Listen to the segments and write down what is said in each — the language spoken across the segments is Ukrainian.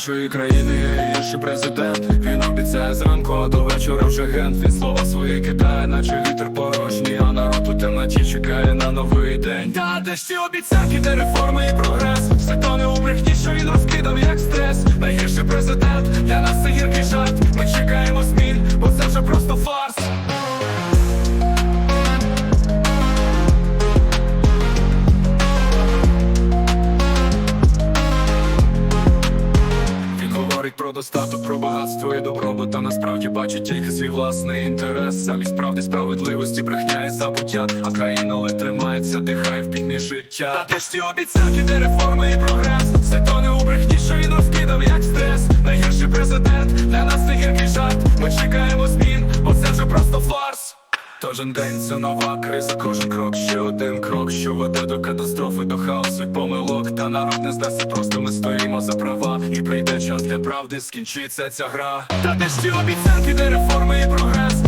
нашої країни є інший президент. Він обіцяє зранку, до вечора вже ген. Він слова свої кидає, наче вітер порожній, а народ у темноті чекає на новий день. Та де ж ці обіцянки, де реформи і прогрес? Все то не у брехні, що він розкидав як стрес. Найгірший президент для нас це гіркий жарт. Ми чекаємо говорить про достаток, про багатство і добробут, та насправді бачить тільки свій власний інтерес. Замість правди, справедливості, брехня і забуття, а країна ледь тримається, дихає в пітьмі життя. Та де ж ці обіцянки, де реформи і прогрес? Все то не у брехні, що він розкидав як стрес. Найгірший президент для нас це гіркий жарт. Ми чекаємо змін, бо це вже просто фарс. Кожен день це нова криза, кожен крок ще один крок, що веде до катастрофи, до хаосу й помилок. Та народ не здасться, просто ми стоїмо за права. І прийде час для правди, скінчиться ця гра. Та де ж ці обіцянки, де реформи і прогрес?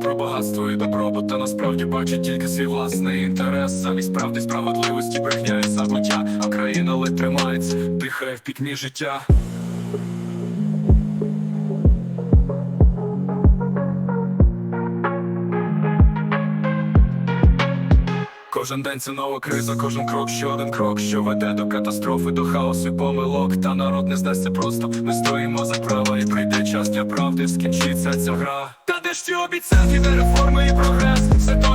Про багатство і добробут, та насправді бачить тільки свій власний інтерес. Замість правди, справедливості, брехня забуття, а країна ледь тримається, дихає в пікмі життя. Кожен день це нова криза, кожен крок, ще один крок, що веде до катастрофи, до хаосу і помилок. Та народ не здасться просто. Ми стоїмо за права, і прийде час для правди, скінчиться ця гра. Ці обіцянки, де реформи і прогрес? Все то